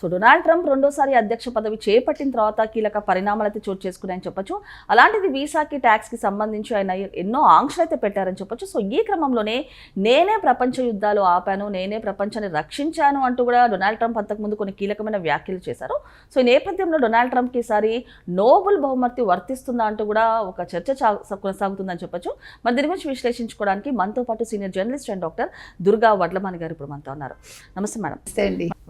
So Donald Trump రెండోసారి అధ్యక్ష పదవి చేపట్టిన తర్వాత కీలక పరిణామాలు అయితే చోటు చేసుకున్నాయని చెప్పొచ్చు. అలాంటిది వీసాకి ట్యాక్స్కి సంబంధించి ఆయన ఎన్నో ఆంక్షలు అయితే పెట్టారని చెప్పొచ్చు. సో ఈ క్రమంలోనే నేనే ప్రపంచ యుద్ధాలు ఆపాను నేనే ప్రపంచాన్ని రక్షించాను అంటూ కూడా డొనాల్డ్ ట్రంప్ అంతకుముందు కొన్ని కీలకమైన వ్యాఖ్యలు చేశారు. సో ఈ నేపథ్యంలో డొనాల్డ్ ట్రంప్కి ఈసారి నోబెల్ బహుమతి వర్తిస్తుందా అంటూ కూడా ఒక చర్చ కొనసాగుతుందని చెప్పొచ్చు. మరి దీని గురించి విశ్లేషించుకోవడానికి మనతో పాటు senior journalist and doctor Durga Vadlamani గారు ఇప్పుడు మనతో ఉన్నారు. నమస్తే మేడం.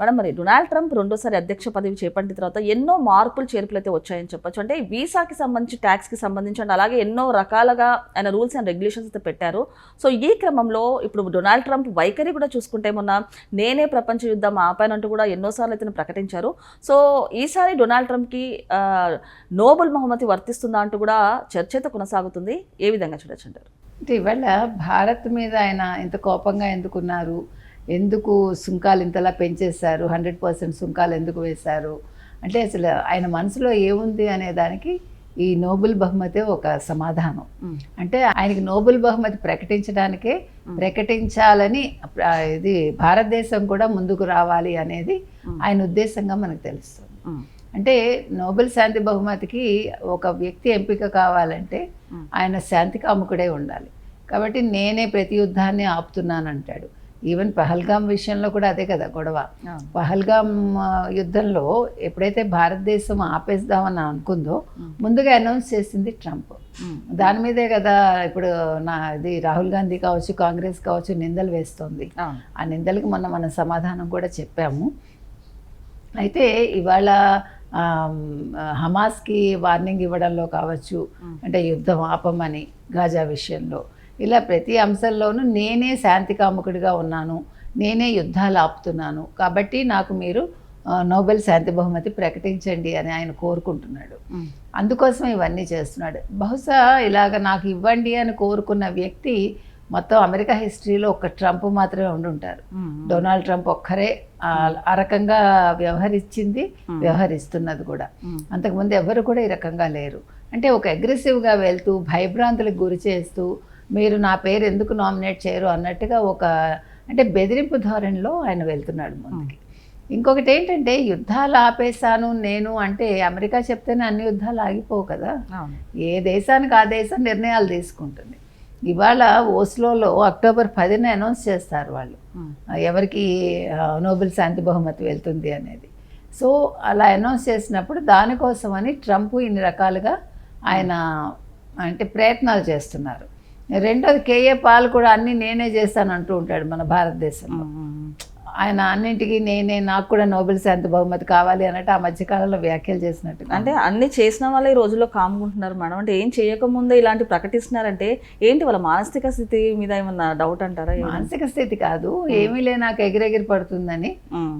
మేడం మరి డొనాల్డ్ ట్రంప్ రెండోసారి అధ్యక్ష పదవి చేపట్టిన తర్వాత ఎన్నో మార్పులు చేర్పులు అయితే వచ్చాయని చెప్పొచ్చు. అంటే వీసాకి సంబంధించి ట్యాక్స్కి సంబంధించి అండ్ అలాగే ఎన్నో రకాలుగా ఆయన రూల్స్ అండ్ రెగ్యులేషన్స్ అయితే పెట్టారు. సో ఈ క్రమంలో ఇప్పుడు డొనాల్డ్ ట్రంప్ వైఖరి కూడా చూసుకుంటే మొన్న నేనే ప్రపంచ యుద్ధం ఆపానంటూ కూడా ఎన్నోసార్లు అయితే ప్రకటించారు. సో ఈసారి డొనాల్డ్ ట్రంప్కి నోబెల్ బహుమతి వర్తిస్తుందా అంటూ కూడా చర్చ అయితే కొనసాగుతుంది. ఏ విధంగా చూడొచ్చు అంటారు? ఇవాళ భారత్ మీద ఆయన ఇంత కోపంగా ఎందుకున్నారు? ఎందుకు సుంకాలు ఇంతలా పెంచేశారు? హండ్రెడ్ పర్సెంట్ సుంకాలు ఎందుకు వేశారు? అంటే అసలు ఆయన మనసులో ఏముంది అనే దానికి ఈ నోబెల్ బహుమతే ఒక సమాధానం. అంటే ఆయనకి నోబెల్ బహుమతి ప్రకటించడానికే ప్రకటించాలని ఇది భారతదేశం కూడా ముందుకు రావాలి అనేది ఆయన ఉద్దేశంగా మనకు తెలుస్తుంది. అంటే నోబెల్ శాంతి బహుమతికి ఒక వ్యక్తి ఎంపిక కావాలంటే ఆయన శాంతి కాముకుడే ఉండాలి. కాబట్టి నేనే ప్రతి యుద్ధాన్ని ఆపుతున్నాను అంటాడు ఈవెన్ పహల్గాం విషయంలో కూడా అదే కదా గొడవ. పహల్గాం ఆ, యుద్ధంలో ఎప్పుడైతే భారతదేశం ఆపేద్దామని అనుకుందో ముందుగా అనౌన్స్ చేసింది ట్రంప్ దాని మీదే కదా ఇప్పుడు నా ఇది రాహుల్ గాంధీ కావచ్చు కాంగ్రెస్ కావచ్చు నిందలు వేస్తోంది. ఆ. నిందలకు మొన్న మన సమాధానం కూడా చెప్పాము. అయితే ఇవాళ హమాస్కి వార్నింగ్ ఇవ్వడంలో కావచ్చు అంటే యుద్ధం ఆపమని గాజా విషయంలో. ఇలా ప్రతి అంశంలోనూ నేనే శాంతి కాముకుడిగా ఉన్నాను. నేనే యుద్ధాలు ఆపుతున్నాను. కాబట్టి నాకు మీరు నోబెల్ శాంతి బహుమతి ప్రకటించండి అని ఆయన కోరుకుంటున్నాడు. అందుకోసం ఇవన్నీ చేస్తున్నాడు. బహుశా ఇలాగ నాకు ఇవ్వండి అని కోరుకున్న వ్యక్తి మొత్తం అమెరికా హిస్టరీలో ఒక ట్రంప్ మాత్రమే ఉండుంటారు. డొనాల్డ్ ట్రంప్ ఒక్కరే ఆ రకంగా వ్యవహరించింది వ్యవహరిస్తున్నది కూడా. అంతకుముందు ఎవరు కూడా ఈ రకంగా లేరు. అంటే ఒక అగ్రెసివ్గా వెళ్తూ భయభ్రాంతులకు గురి చేస్తూ మీరు నా పేరు ఎందుకు నామినేట్ చేయరు అన్నట్టుగా ఒక అంటే బెదిరింపు ధోరణిలో ఆయన వెళ్తున్నాడు ముందుకి. ఇంకొకటి ఏంటంటే యుద్ధాలు ఆపేశాను నేను అంటే అమెరికా చెప్తేనే అన్ని యుద్ధాలు ఆగిపోవు కదా. ఏ దేశానికి ఆ దేశం నిర్ణయాలు తీసుకుంటుంది. ఇవాళ ఓస్లోలో అక్టోబర్ పదిన అనౌన్స్ చేస్తారు వాళ్ళు. ఎవరికి నోబెల్ శాంతి బహుమతి వెళ్తుంది అనేది. సో అలా అనౌన్స్ చేసినప్పుడు దానికోసమని ట్రంప్ ఇన్ని రకాలుగా ఆయన అంటే ప్రయత్నాలు చేస్తున్నారు. రెండోది కేఏ పాలు కూడా అన్నీ నేనే చేస్తాను అంటూ ఉంటాడు మన భారతదేశంలో. ఆయన అన్నింటికి నేనే నాకు కూడా నోబెల్ శాంతి బహుమతి కావాలి అన్నట్టు ఆ మధ్యకాలంలో వ్యాఖ్యలు చేసినట్టు అంటే అన్ని చేసిన వాళ్ళే ఈ రోజుల్లో కామ్కుంటున్నారు మేడం. అంటే ఏం చేయకముందే ఇలాంటి ప్రకటిస్తున్నారంటే ఏంటి వాళ్ళ మానసిక స్థితి మీద ఏమన్నా డౌట్ అంటారా? మానసిక స్థితి కాదు. ఏమీ లే నాకు ఎగిరెగిరి పడుతుందని.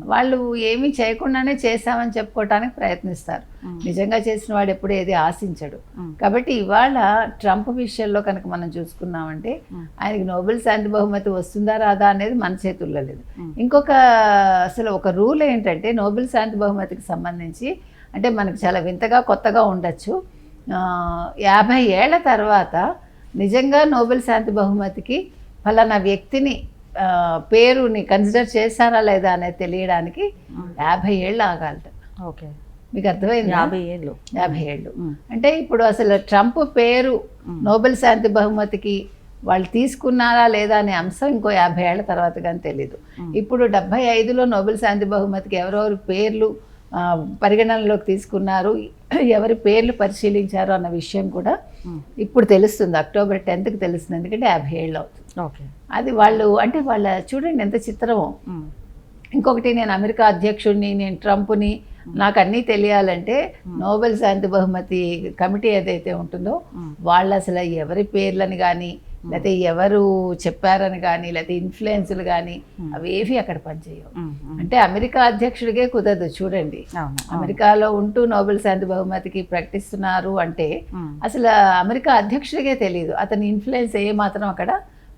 వాళ్ళు ఏమీ చేయకుండానే చేశామని చెప్పుకోవటానికి ప్రయత్నిస్తారు. నిజంగా చేసిన వాడు ఎప్పుడు ఏది ఆశించడు. కాబట్టి ఇవాళ ట్రంప్ విషయంలో కనుక మనం చూసుకున్నామంటే. ఆయనకి నోబెల్ శాంతి బహుమతి వస్తుందా రాదా అనేది మన చేతుల్లో లేదు. ఉమ్. ఇంకొక అసలు ఒక రూల్ ఏంటంటే నోబెల్ శాంతి బహుమతికి సంబంధించి అంటే మనకు చాలా వింతగా కొత్తగా ఉండొచ్చు. యాభై ఏళ్ళ తర్వాత నిజంగా నోబెల్ శాంతి బహుమతికి ఫలానా వ్యక్తిని పేరుని కన్సిడర్ చేశారా లేదా అనేది తెలియడానికి. యాభై ఏళ్ళు ఆగాలట. ఓకే. మీకు అర్థమైంది? యాభై ఏళ్ళు. యాభై ఏళ్ళు. అంటే ఇప్పుడు అసలు ట్రంప్ పేరు. నోబెల్ శాంతి బహుమతికి వాళ్ళు తీసుకున్నారా లేదా అనే అంశం ఇంకో యాభై ఏళ్ళ తర్వాత కానీ తెలీదు. ఇప్పుడు డెబ్బై ఐదులో నోబెల్ శాంతి బహుమతికి ఎవరెవరి పేర్లు పరిగణనలోకి తీసుకున్నారు ఎవరి పేర్లు పరిశీలించారు అన్న విషయం కూడా ఇప్పుడు తెలుస్తుంది. అక్టోబర్ టెన్త్కి తెలుస్తుంది. ఎందుకంటే యాభై ఏళ్ళు అవుతుంది. ఓకే. అది వాళ్ళు అంటే వాళ్ళ చూడండి ఎంత చిత్రమో. ఇంకొకటి నేను అమెరికా అధ్యక్షుడిని నేను ట్రంప్ని నాకు అన్నీ తెలియాలంటే నోబెల్ శాంతి బహుమతి కమిటీ ఏదైతే ఉంటుందో వాళ్ళు అసలు ఎవరి పేర్లని కానీ లేకపోతే ఎవరు చెప్పారని కానీ లేకపోతే ఇన్ఫ్లుయెన్స్లు కానీ అవేవి అక్కడ పనిచేయవు. అంటే అమెరికా అధ్యక్షుడికే కుదరదు చూడండి. అమెరికాలో ఉంటూ నోబెల్ శాంతి బహుమతికి ప్రకటిస్తున్నారు అంటే అసలు అమెరికా అధ్యక్షుడికే తెలియదు అతని ఇన్ఫ్లుయెన్స్ ఏ మాత్రం అక్కడ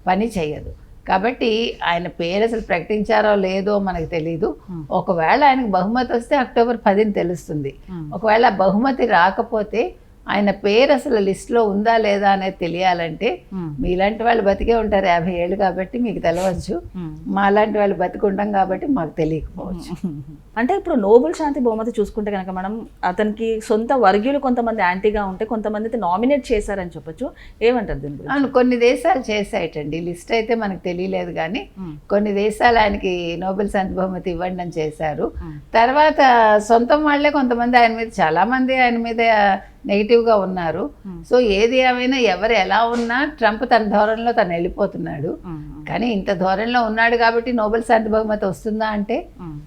పని చేయదు. కాబట్టి ఆయన పేరు అసలు ప్రకటించారో లేదో మనకు తెలియదు. ఒకవేళ ఆయనకు బహుమతి వస్తే అక్టోబర్ పదిని తెలుస్తుంది. ఒకవేళ బహుమతి రాకపోతే ఆయన పేరు అసలు లిస్ట్లో ఉందా లేదా అనేది తెలియాలంటే మ్మ్. మీలాంటి వాళ్ళు బతికే ఉంటారు యాభై ఏళ్ళు కాబట్టి మీకు తెలవచ్చు మ్మ్. మాలాంటి వాళ్ళు బతికి ఉంటాం కాబట్టి మాకు తెలియకపోవచ్చు అంటే ఇప్పుడు నోబెల్ శాంతి బహుమతి చూసుకుంటే కనుక మనం అతనికి సొంత వర్గీయులు కొంతమంది యాంటీగా ఉంటే కొంతమంది అయితే నామినేట్ చేశారని చెప్పొచ్చు ఏమంటారు దీని అవును కొన్ని దేశాలు చేశాయటండి లిస్ట్ అయితే మనకు తెలియలేదు కానీ. కొన్ని దేశాలు ఆయనకి నోబెల్ శాంతి బహుమతి ఇవ్వండి అని చేశారు. తర్వాత సొంతం వాళ్ళే కొంతమంది ఆయన మీద చాలా మంది ఆయన మీద నెగిటివ్గా ఉన్నారు. సో ఏది ఏమైనా ఎవరు ఎలా ఉన్నా ట్రంప్ తన ధోరణిలో తను వెళ్ళిపోతున్నాడు. కానీ ఇంత ధోరణిలో ఉన్నాడు కాబట్టి నోబెల్ శాంతి బహుమతి వస్తుందా అంటే.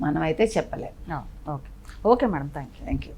మనం అయితే చెప్పలేం. Okay. Okay madam. Thank you thank you